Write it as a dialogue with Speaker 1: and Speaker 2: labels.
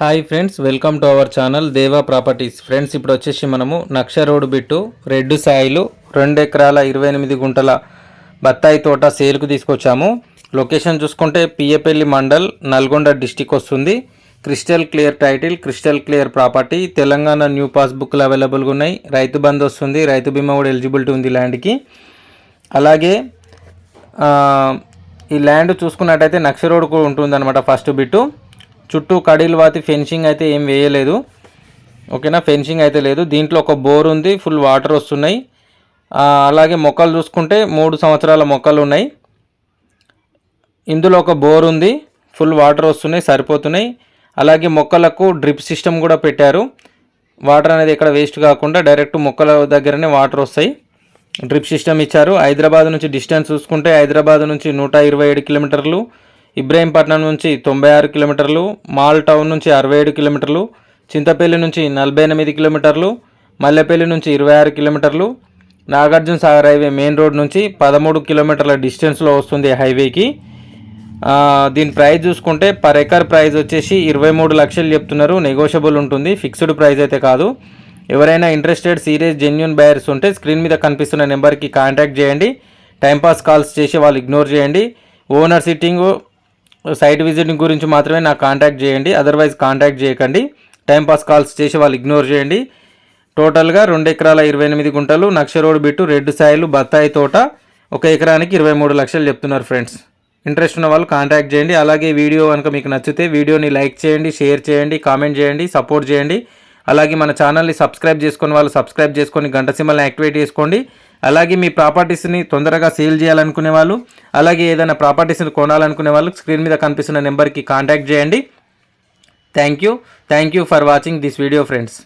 Speaker 1: Hi friends welcome to our channel Deva properties. Friends ఇప్పుడు వచ్చేసి మనము నక్ష రోడ్ బిట్టు రెడ్ సాయిలు రెండు ఎకరాల ఇరవై ఎనిమిది గుంటల బత్తాయి తోట సేల్కు తీసుకొచ్చాము. లొకేషన్ చూసుకుంటే పియ్యపల్లి మండల్ నల్గొండ డిస్టిక్ వస్తుంది. Crystal clear title crystal clear property. Telangana new పాస్బుక్లు అవైలబుల్గా ఉన్నాయి. రైతు బంద్ వస్తుంది. రైతు బీమా కూడా ఎలిజిబిలిటీ ఉంది ల్యాండ్కి. అలాగే ఈ ల్యాండ్ చూసుకున్నట్టయితే నక్ష రోడ్ కూడా ఉంటుంది అనమాట ఫస్ట్ బిట్టు. చుట్టూ కడీలు వాతి ఫెన్సింగ్ అయితే ఏం వేయలేదు. ఓకేనా? ఫెన్సింగ్ అయితే లేదు. దీంట్లో ఒక బోర్ ఉంది ఫుల్ వాటర్ వస్తున్నాయి. అలాగే మొక్కలు చూసుకుంటే మూడు సంవత్సరాల మొక్కలు ఉన్నాయి. ఇందులో ఒక బోర్ ఉంది ఫుల్ వాటర్ వస్తున్నాయి సరిపోతున్నాయి. అలాగే మొక్కలకు డ్రిప్ సిస్టమ్ కూడా పెట్టారు. వాటర్ అనేది ఎక్కడ వేస్ట్ కాకుండా డైరెక్ట్ మొక్కల దగ్గరనే వాటర్ వస్తాయి. డ్రిప్ సిస్టమ్ ఇచ్చారు. హైదరాబాద్ నుంచి డిస్టెన్స్ చూసుకుంటే హైదరాబాద్ నుంచి నూట ఇరవై ఏడు కిలోమీటర్లు ఇబ్రాహీంపట్నం నుంచి తొంభై ఆరు కిలోమీటర్లు మాల్ టౌన్ నుంచి అరవై ఏడు కిలోమీటర్లు చింతపల్లి నుంచి నలభై ఎనిమిది కిలోమీటర్లు మల్లెపల్లి నుంచి ఇరవై ఆరు కిలోమీటర్లు Nagarjuna Sagar highway main road నుంచి పదమూడు కిలోమీటర్ల డిస్టెన్స్లో వస్తుంది హైవేకి. దీని ప్రైస్ చూసుకుంటే పర్ ఎకర్ ప్రైస్ వచ్చేసి ఇరవై మూడు లక్షలు చెప్తున్నారు. నెగోషియబుల్ ఉంటుంది. ఫిక్స్డ్ ప్రైస్ అయితే కాదు. ఎవరైనా ఇంట్రెస్టెడ్ సీరియస్ జెన్యున్ బయర్స్ ఉంటే స్క్రీన్ మీద కనిపిస్తున్న నెంబర్కి కాంటాక్ట్ చేయండి. టైంపాస్ కాల్స్ చేసి వాళ్ళు ఇగ్నోర్ చేయండి. ఓనర్ సిట్టింగ్ సైట్ విజిటింగ్ గురించి మాత్రమే నాకు కాంటాక్ట్ చేయండి. అదర్వైజ్ కాంటాక్ట్ చేయకండి. టైంపాస్ కాల్స్ చేసి వాళ్ళు ఇగ్నోర్ చేయండి. టోటల్గా రెండు ఎకరాల ఇరవై ఎనిమిది గుంటలు నక్ష రోడ్ బిట్టు రెడ్ సాయిలు బత్తాయి తోట ఒక ఎకరానికి ఇరవై మూడు లక్షలు చెప్తున్నారు ఫ్రెండ్స్ ఇంట్రెస్ట్ ఉన్న వాళ్ళు కాంటాక్ట్ చేయండి. అలాగే వీడియో కనుక మీకు నచ్చితే వీడియోని లైక్ చేయండి షేర్ చేయండి కామెంట్ చేయండి సపోర్ట్ చేయండి. అలాగే మన ఛానల్ని సబ్స్క్రైబ్ చేసుకుని వాళ్ళు సబ్స్క్రైబ్ చేసుకొని గంట సింబల్ని యాక్టివేట్ చేసుకోండి. అలాగే మీ ప్రాపర్టీస్ని తొందరగా సేల్ చేయాలనుకునే వాళ్ళు అలాగే ఏదైనా ప్రాపర్టీస్ని కొనాలనుకునే వాళ్ళు స్క్రీన్ మీద కనిపిస్తున్న నెంబర్కి కాంటాక్ట్ చేయండి. Thank you thank you for watching this video friends